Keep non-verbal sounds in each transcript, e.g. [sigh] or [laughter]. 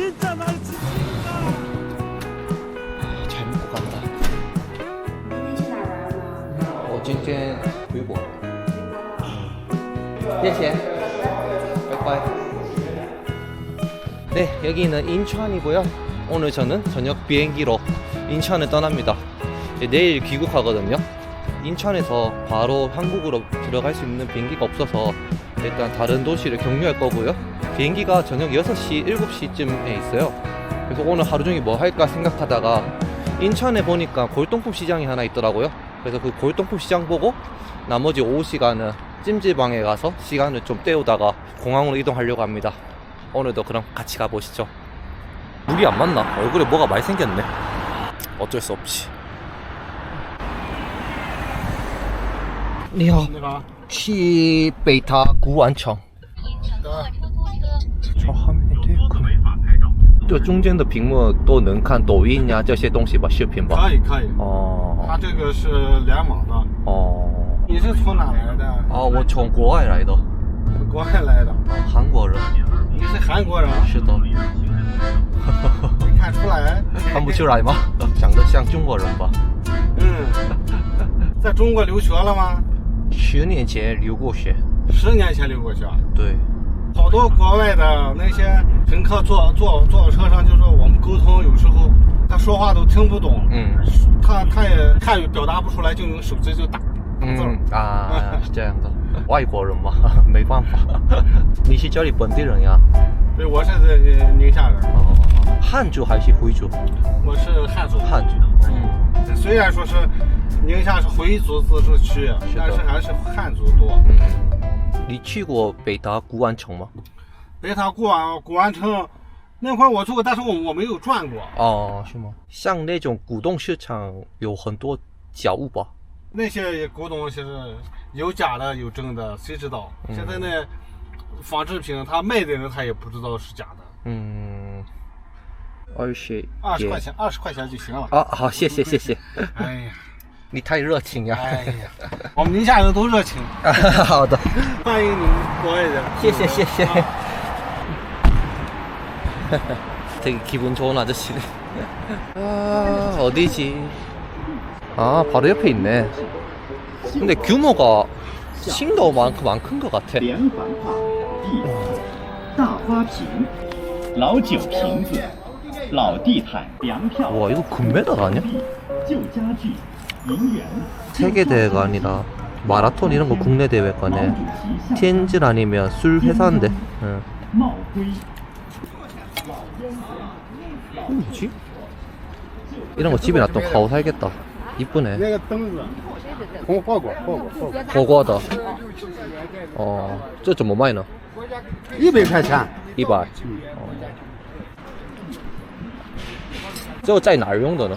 진짜 날씨. 잘 먹고 간다. 今天去哪儿玩呢？我今天回国。谢谢。拜拜. 네, 여기는 인천이고요. 오늘 저는 저녁 비행기로 인천을 떠납니다. 이제 내일 귀국하거든요. 인천에서 바로 한국으로 들어갈 수 있는 비행기가 없어서 일단 다른 도시를 경유할 거고요. 비행기가 저녁 6시, 7시쯤에 있어요. 그래서 오늘 하루 종일 뭐 할까 생각하다가 인천에 보니까 골동품 시장이 하나 있더라고요. 그래서 그 골동품 시장 보고 나머지 오후 시간은 찜질방에 가서 시간을 좀 때우다가 공항으로 이동하려고 합니다. 오늘도 그럼 같이 가보시죠. 물이 안 맞나? 얼굴에 뭐가 많이 생겼네. 어쩔 수 없지. 你好，那个，去北塔古玩城。 这中间的屏幕都能看抖音呀这些东西吧视频吧。可以可以。哦。它这个是联网的。哦。你是从哪来的？哦我从国外来的。国外来的。韩国人。你是韩国人是的。没看出来？看不出来吗？长得像中国人吧。嗯。在中国留学了吗？十年前留过学。十年前留过学。对。好多国外的那些乘客坐坐坐车上，就说我们沟通有时候他说话都听不懂，嗯他他也汉语表达不出来，就用手机就打。嗯啊，[laughs] 是这样的，外国人嘛，[laughs] 没办法。[laughs] 你是这里本地人呀？对，我是在宁夏人，哦，汉族还是回族？我是汉族。汉族。嗯虽然说是宁夏是回族自治区，是但是还是汉族多。嗯，你去过北达古玩城吗？北塔古玩古玩城那块儿我去过，但是我我没有转过。哦，是吗？像那种古董市场有很多假物吧？那些古董其实有假的有真的，谁知道？嗯现在那仿制品，他卖的人他也不知道是假的。嗯，二十二十块钱，二十块钱就行了。啊，好，谢谢谢谢，[laughs] 哎呀， 你太热情呀。哎呀，我们宁夏人都热情，好的，欢迎你们国外人。谢谢谢谢。 되게 기분 좋은 아저씨네. 아, 어디지? 아, 바로 옆에 있네. 근데 규모가 싱가오만큼 안 큰 것 같아. 连环画、地大花瓶、老酒瓶子、老地毯、粮票、 와, 이거 금메달 아니야? 旧家具、银元、 세계 대회가 아니라 마라톤 이런 거 국내 대회 毛 거네. 主席像 텐질 아니면 술 회사인데. 응. 帽徽、 뭐지? 이런 거 집에 놔두면 가오 살겠다. 이쁘네. 那个灯子，红火锅，火锅，火锅， 버거하다. 어, 저 좀 뭐 많이 넣어? 一百块钱。 이발. 어. 这在哪儿用的呢？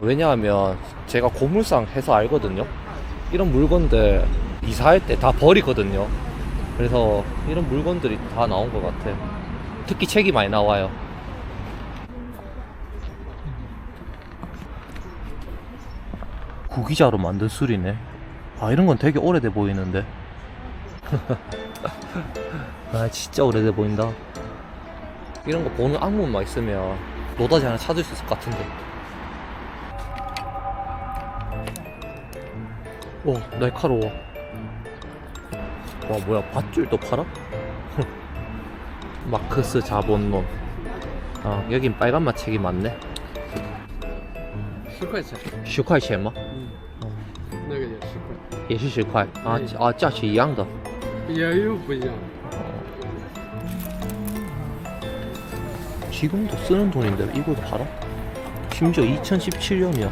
왜냐하면 제가 고물상 해서 알거든요. 이런 물건들 이사할 때 다 버리거든요. 그래서 이런 물건들이 다 나온 것 같아. 특히 책이 많이 나와요. 구기자로 만든 술이네. 아, 이런 건 되게 오래돼 보이는데. [laughs] 아, 진짜 오래돼 보인다. 이런 거 보는 악물만 있으면 노다지 하나 찾을 수 있을 것 같은데. 오 날카로워 와 뭐야 밧줄도 팔아? [laughs] 마크스 자본론 아 여긴 빨간 마책이 많네 十块钱， 10块钱吗那个也十块，也是10块啊啊价钱一样的也有不一样。 지금도 쓰는 돈인데 이거 팔아? 심지어 2017년이야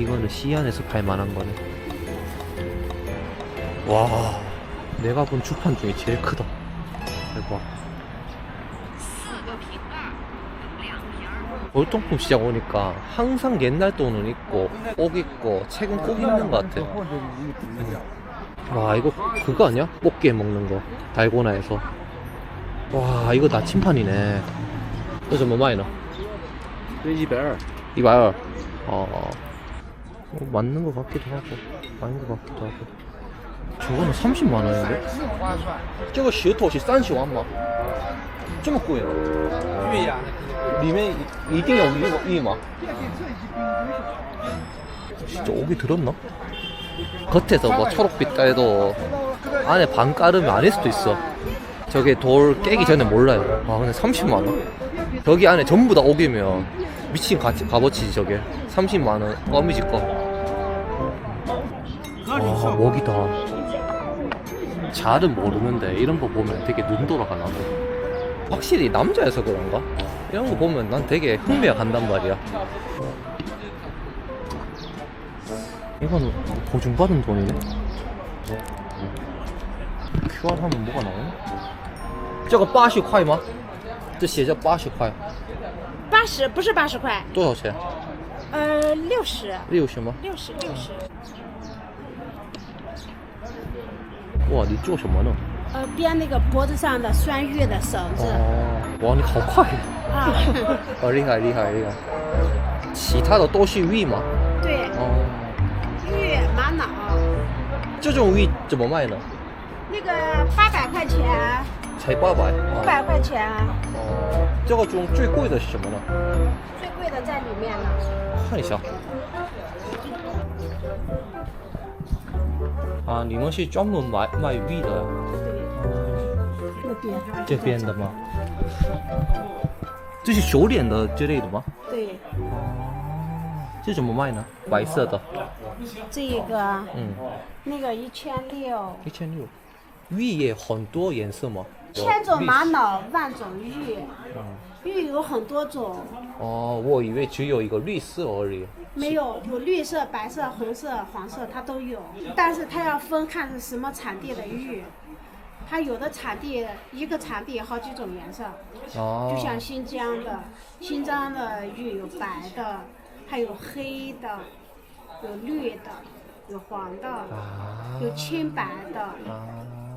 이거는 시안에서 팔 만한 거네 와. 내가 본 출판 중에 제일 크다. 대박. 골동품 시장 오니까 항상 옛날 돈은 있고 꼭 있고 책은 꼭 있는 것 같아 음. 와 이거 그거 아니야? 뽑기에 먹는 거. 달고나에서. 와 이거 다 침판이네. 너저 뭐마이너? 200 200어 맞는 것 같기도 하고 아닌 것 같기도 하고. 저거는 30만 원인데? 저거 石头是30万吗?这么贵玉呀，里面一定有玉玉吗? 진짜 오기 들었나? 겉에서 뭐 초록빛 깔도 안에 반 깔으면 아닐 수도 있어 저게 돌 깨기 전에 몰라요 아 근데 30만원 저기 안에 전부 다 오기면 미친 가, 값어치지 저게 30만원 껌이지 껌 와, 목이다. 잘은 모르는데 이런 거 보면 되게 눈 돌아가나 봐. 확실히 남자여서 그런가? 이런 거 보면 난 되게 흥미가 간단 말이야. 이건 보증받은 돈이네. QR 하면 뭐가 나오나? 저거 80块吗?这写着80块.八十不是八十块，多少钱?呃，六十， 60吗?六十，六十。 哇，你做什么呢？呃，编那个脖子上的拴玉的绳子哦，哇，你好快！啊，[laughs] 哦，厉害厉害厉害！其他的都是玉吗？对，哦，玉、玛瑙，这种玉怎么卖呢？那个八百块钱，才八百。五百块钱，哦，这个中最贵的是什么呢？最贵的在里面呢。看一下。啊，你们是专门卖卖玉的？这边这边的吗？这是手链的之类的吗？对，这怎么卖呢？白色的，这个嗯，那个一千六，一千六。玉也很多颜色吗？千种玛瑙，万种玉，嗯玉有很多种，哦，我以为只有一个绿色而已。没有有绿色、白色、红色、黄色，它都有。但是它要分看是什么产地的玉，它有的产地一个产地好几种颜色，哦，就像新疆的，新疆的玉有白的，还有黑的，有绿的，有黄的，啊有青白的。啊，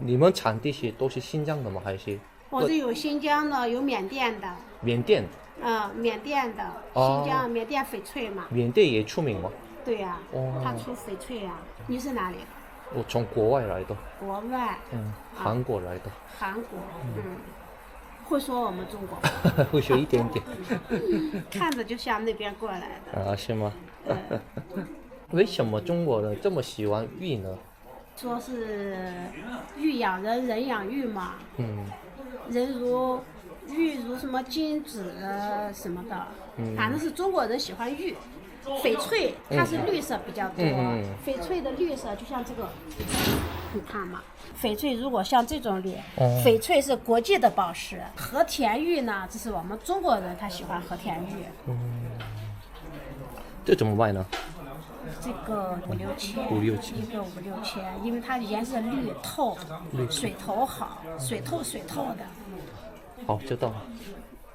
你们产地是都是新疆的吗？还是我这有新疆的，有缅甸的，缅甸？嗯，缅甸的，哦新疆缅甸翡翠嘛，缅甸也出名吗？对呀、哦它出翡翠呀、你是哪里的？我从国外来的，国外，嗯，韩国来的，韩国，嗯，会说我们中国，[laughs] 会说一点点。[laughs] 看着就像那边过来的。啊，是吗？嗯，[laughs] 为什么中国人这么喜欢玉呢？说是玉养人，人养玉嘛，嗯，人如玉如什么金子什么的，嗯。反正是中国人喜欢玉。翡翠它是绿色比较多，翡翠的绿色就像这个，你看嘛，翡翠如果像这种绿，哦翡翠是国际的宝石，和田玉呢，这是我们中国人他喜欢和田玉，这怎么卖呢？这个五六千，五六千一个五六千，因为它颜色绿透，绿水头好，水透水透的，好，知道了，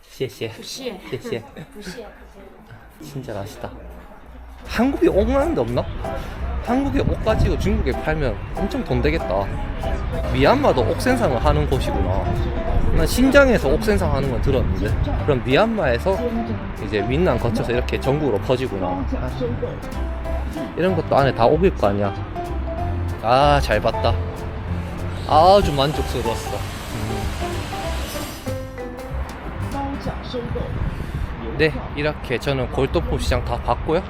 谢谢，不谢，谢谢。不谢。 진짜 맛있다. 한국에 옷만 데 없나? 한국에 옷 가지고 중국에 팔면 엄청 돈 되겠다. 미얀마도 옥 생산을 하는 곳이구나. 난 신장에서 옥 생산하는 건 들었는데. 그럼 미얀마에서 이제 민난 거쳐서 이렇게 전국으로 퍼지구나. 아, 이런 것도 안에 다 옥일 거 아니야. 아, 잘 봤다. 아주 만족스러웠어. 네, 이렇게 저는 골동품 시장 다 봤고요.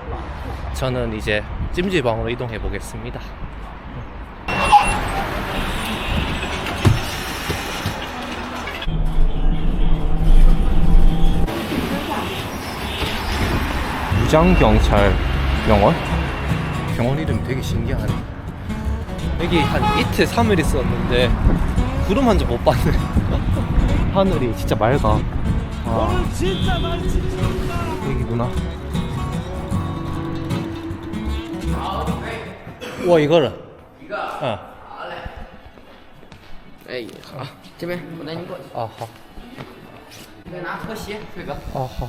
저는 이제 찜질방으로 이동해 보겠습니다. 무장경찰 병원? 병원 이름이 되게 신기하네. 여기 한 이틀, 3일 있었는데 구름 한 점 못 봤네. [laughs] 하늘이 진짜 맑아. 아. 여기구나. 와 이거를. 이거. 어. 哎，好，这边我带你过去。 아, 这边拿拖鞋，帅哥， 아, 아,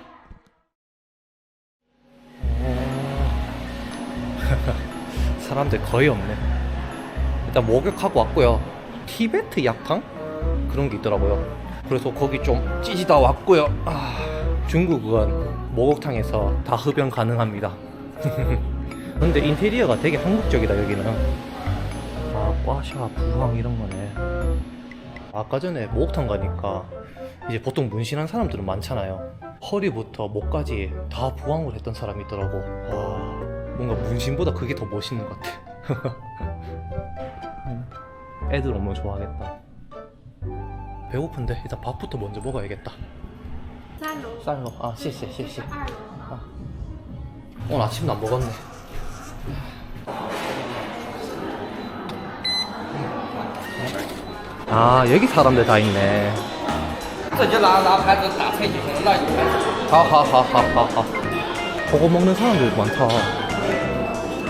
[laughs] 사람들 거의 없네. 일단 목욕하고 왔고요. 티베트 약탕? 그런 게 있더라고요. 그래서 거기 좀 찌지다 왔고요. 아, 중국은 목욕탕에서 다 흡연 가능합니다. [laughs] 근데 인테리어가 되게 한국적이다 여기는. 아, 꽈샤, 부황 이런 거네. 아까 전에 목욕탕 가니까 이제 보통 문신한 사람들은 많잖아요. 허리부터 목까지 다 부황을 했던 사람이 있더라고. 와, 뭔가 문신보다 그게 더 멋있는 것 같아. [laughs] 애들 오면 좋아하겠다. 배고픈데 일단 밥부터 먼저 먹어야겠다. 三楼， 쌀로. 아, 谢谢,谢谢. 아. 오늘 아침도 안 먹었네. 아, 여기 사람들 다 있네. 自己拿拿牌子打菜就行了，那有牌子。 하하하하하하. 저거 먹는 사람들 많다.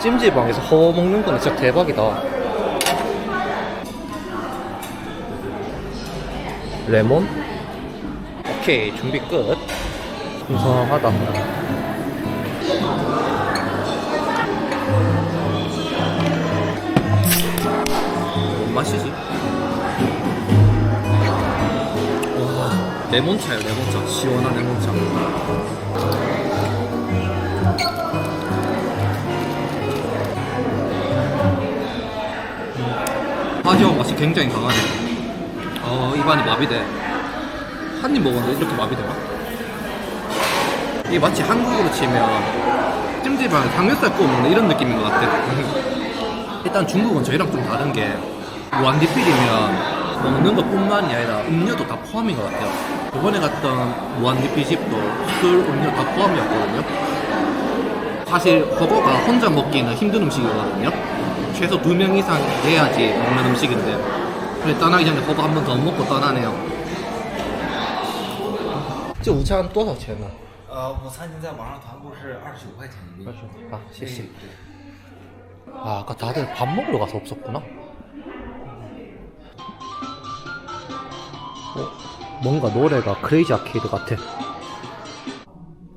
찜질방에서 허 먹는 거는 진짜 대박이다. 레몬? 오케이, 준비 끝. 풍성하다. 뭔 맛이지? 와, 레몬차요, 레몬차. 시원한 레몬차. 화지와 맛이 굉장히 강하네. 어, 입안이 마비돼. 한 입 먹었는데 이렇게 마비되나? 이게 마치 한국으로 치면 찜질방에 삼겹살 구워 먹는 이런 느낌인 것 같아. [laughs] 일단 중국은 저희랑 좀 다른 게 무한리필이면 먹는 것 뿐만이 아니라 음료도 다 포함인 것 같아요. 이번에 갔던 무한리필 집도 술, 음료 다 포함이었거든요. 사실 허거가 혼자 먹기는 힘든 음식이거든요. 최소 두 명 이상 돼야지 먹는 음식인데 그래 떠나기 전에 허거 한 번 더 먹고 떠나네요. 这午餐多少钱呢？呃，午餐您在网上团购是二十九块钱一个。 아, 谢谢. 아, 아까 다들 밥 먹으러 가서 없었구나. 어, 뭔가 노래가 크레이지 아케이드 같아.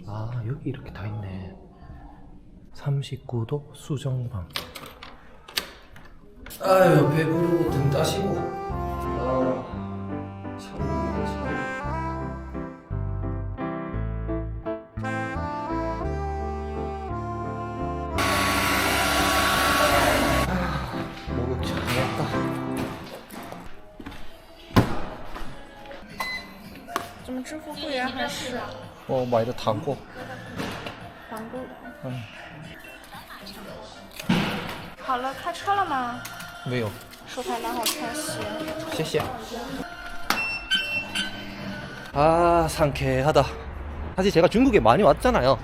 아, 여기 이렇게 다 있네. 39도 수정방. 아유, 배부르고 등 따시고. 아, 참, 참. 목욕 잘했다. 怎么支付会员还是 어, 많이도 담고. 团购的？嗯。好了，开车了吗？ 왜요? 手牌拿好开始。 谢谢. 아 상쾌하다. 사실 제가 중국에 많이 왔잖아요.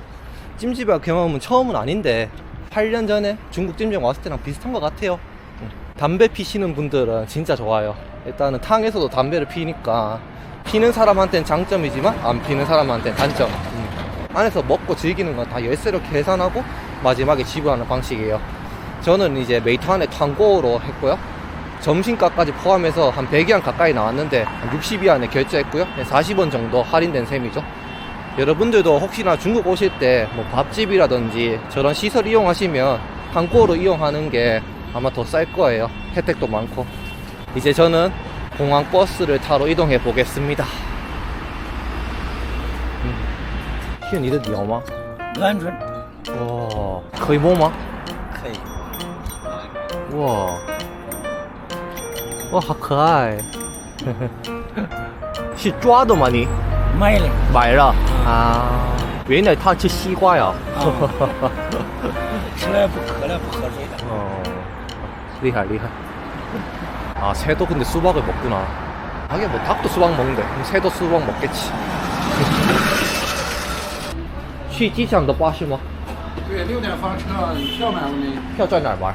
찜질방 경험은 처음은 아닌데 8년 전에 중국 찜정 왔을 때랑 비슷한 것 같아요. 음. 담배 피시는 분들은 진짜 좋아요. 일단은 탕에서도 담배를 피니까 피는 사람한테는 장점이지만 안 피는 사람한테는 단점. 음. 안에서 먹고 즐기는 건 다 열쇠로 계산하고 마지막에 지불하는 방식이에요. 저는 이제 메이탄에 탄고로 했고요. 점심값까지 포함해서 한 100위안 가까이 나왔는데 60위안에 결제했고요. 40원 정도 할인된 셈이죠. 여러분들도 혹시나 중국 오실 때 뭐 밥집이라든지 저런 시설 이용하시면 탄고로 이용하는 게 아마 더 쌀 거예요. 혜택도 많고. 이제 저는 공항 버스를 타러 이동해 보겠습니다. 음. 희연 이름 영화? 란준. 와, 어, 거의 뭐마? 可以。哇，哇，好可爱！是抓的吗你？买的。买了啊，原来他吃西瓜呀。吃了不渴了不喝水的。 어, 리하 리하. 아 새도 근데 수박을 먹구나. 하긴 뭐 닭도 수박 먹는데 그럼 새도 수박 먹겠지. 去机场的巴士吗？对，六点发车，你票买了没？票在哪儿玩？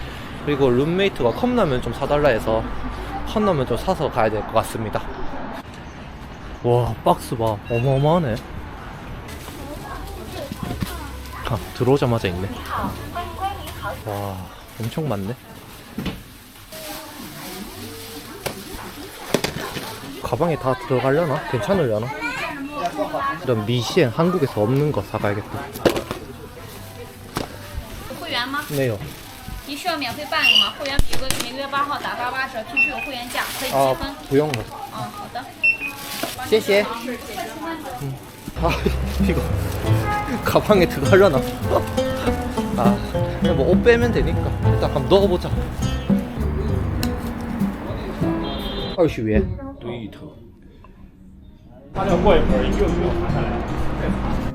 그리고 룸메이트가 컵라면 좀 사달라 해서 컵라면 좀 사서 가야 될 것 같습니다. 와 박스 봐. 어마어마하네. 아, 들어오자마자 있네. 와 엄청 많네. 가방에 다 들어가려나? 괜찮으려나? 이런 미시엔 한국에서 없는 거 사가야겠다. 네요. 您需要免费办理吗？会员比如说每个月八号打八八折，平时有会员价，可以积 아, 分。 부영 거. 嗯，好的。 谢谢. 음. 아, 이거 가방에 들어가려나? 아, 그냥 뭐 옷 빼면 되니까 일단 한번 넣어보자. 二十元.对头。它要过一会儿又又爬下来。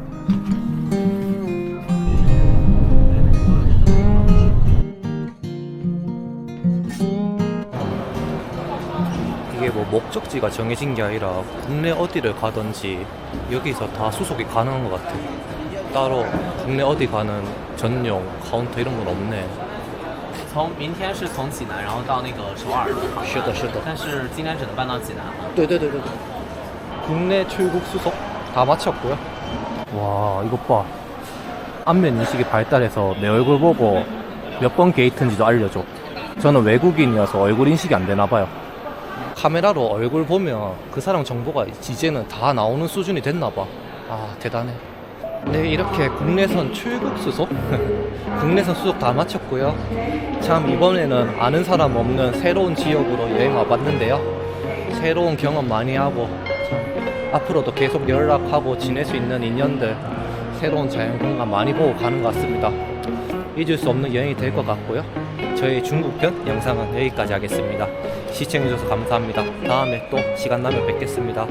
목적지가 정해진 게 아니라 국내 어디를 가든지 여기서 다 수속이 가능한 것 같아. 따로 국내 어디 가는 전용 카운터 이런 건 없네. 从明天是从济南，然后到那个首尔的航班，是的，是的。但是今天只能办到济南。对对对对对. 국내 출국 수속 다 마쳤고요. 와 이것 봐. 안면 인식이 발달해서 내 얼굴 보고 몇 번 게이트인지도 알려줘. 저는 외국인이어서 얼굴 인식이 안 되나 봐요. 카메라로 얼굴 보면 그 사람 정보가 이제는 다 나오는 수준이 됐나 봐. 아 대단해. 네 이렇게 국내선 출국 수속, [laughs] 국내선 수속 다 마쳤고요. 참 이번에는 아는 사람 없는 새로운 지역으로 여행 와봤는데요. 새로운 경험 많이 하고 참 앞으로도 계속 연락하고 지낼 수 있는 인연들 새로운 자연 공간 많이 보고 가는 것 같습니다. 잊을 수 없는 여행이 될 것 같고요. 저희 중국편 영상은 여기까지 하겠습니다. 시청해주셔서 감사합니다. 다음에 또 시간 나면 뵙겠습니다.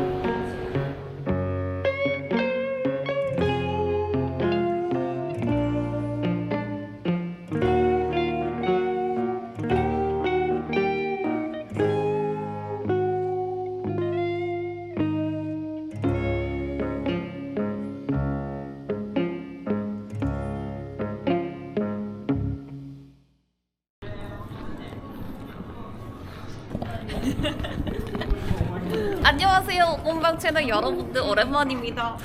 여러분들 오랜만입니다.